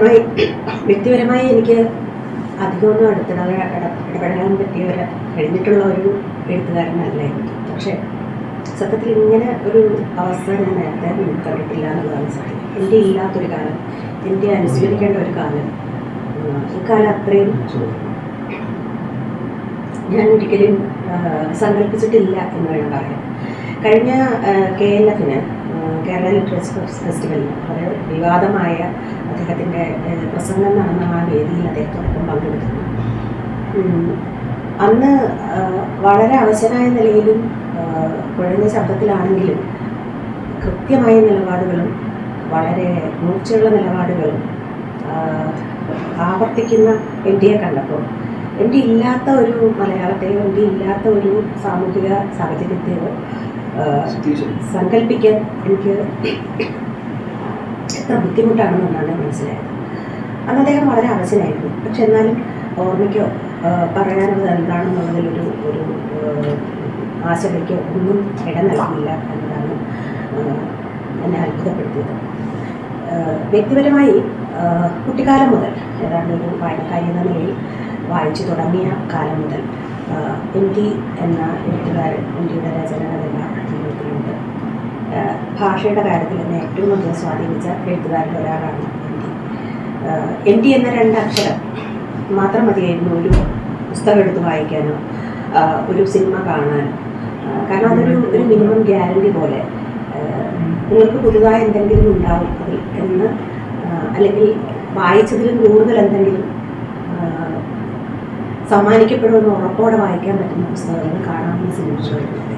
വ്യക്തിപരമായി വ്യക്തിപരമായി എനിക്ക് അധികമൊന്നും അടുത്തിടാതെ ഇട- ഇടപെടാൻ പറ്റിയ ഒരു കഴിഞ്ഞിട്ടുള്ള ഒരു എഴുത്തുകാരനല്ല. എനിക്ക് പക്ഷേ സത്യത്തിൽ ഇങ്ങനെ ഒരു അവസ്ഥ ഞാൻ നേരത്തെ കണ്ടിട്ടില്ല എന്നുള്ളതാണ് സത്യം. എന്റെ ഇല്ലാത്തൊരു കാലം എന്റെ അനുസ്മരിക്കേണ്ട ഒരു കാലം ഇക്കാലം അത്രയും ഞാൻ ഒരിക്കലും സങ്കല്പിച്ചിട്ടില്ല എന്ന് വേണം പറയാൻ. കഴിഞ്ഞ കെ എൽ എഫിന് കേരള ലിറ്ററേച്ചർ ഫെസ്റ്റിവലിൽ വളരെ വിവാദമായ അദ്ദേഹത്തിന്റെ പ്രസംഗം നടന്ന ആ വേദിയിൽ അദ്ദേഹത്തോടൊപ്പം പങ്കെടുക്കുന്നു. അന്ന് വളരെ അവശനായ നിലയിലും കുഴഞ്ഞ ശബ്ദത്തിലാണെങ്കിലും കൃത്യമായ നിലപാടുകളും വളരെ മൂർച്ചയുള്ള നിലപാടുകളും ആവർത്തിക്കുന്ന എൻ ഡിയെ കണ്ടപ്പോൾ എന്റെ ഇല്ലാത്ത ഒരു മലയാളത്തെയോ എന്റെ ഇല്ലാത്ത ഒരു സാമൂഹിക സാഹചര്യത്തെയോ സങ്കല്പിക്കാൻ എനിക്ക് എത്ര ബുദ്ധിമുട്ടാണെന്നാണ് മനസ്സിലായത്. അന്ന് അദ്ദേഹം വളരെ അവശനായിരുന്നു പക്ഷെ എന്നാലും ഓർമ്മയ്ക്കോ പറയാനുള്ളത് എന്താണെന്നുള്ളതിലൊരു ഒരു ആശങ്കയ്ക്കോ ഒന്നും ഇട നൽകിയില്ല എന്നതാണ് എന്നെ അത്ഭുതപ്പെടുത്തിയത്. വ്യക്തിപരമായി കുട്ടിക്കാലം മുതൽ ഏതാണ്ട് ഒരു വായനക്കാരി എന്ന നിലയിൽ വായിച്ചു തുടങ്ങിയ കാലം മുതൽ എം ടി എന്ന എഴുത്തുകാരൻ എം ടിയുടെ രചനകളെല്ലാം ഭാഷയുടെ കാര്യത്തിൽ എന്നെ ഏറ്റവും അധികം സ്വാധീനിച്ച എഴുത്തുകാരിൽ ഒരാളാണ് എം ടി എം ടി എന്ന രണ്ടക്ഷരം മാത്രം മതിയായിരുന്നു ഒരു പുസ്തകം എടുത്ത് വായിക്കാനോ ഒരു സിനിമ കാണാനോ. കാരണം അതൊരു ഒരു മിനിമം ഗ്യാരണ്ടി പോലെ. നിങ്ങൾക്ക് പുതുതായി എന്തെങ്കിലും ഉണ്ടാവും അതിൽ എന്ന് അല്ലെങ്കിൽ വായിച്ചതിലും കൂടുതൽ എന്തെങ്കിലും സമ്മാനിക്കപ്പെടുമെന്ന് ഉറപ്പോടെ വായിക്കാൻ പറ്റുന്ന പുസ്തകങ്ങൾ കാണാവുന്ന സിനിമകളുണ്ട്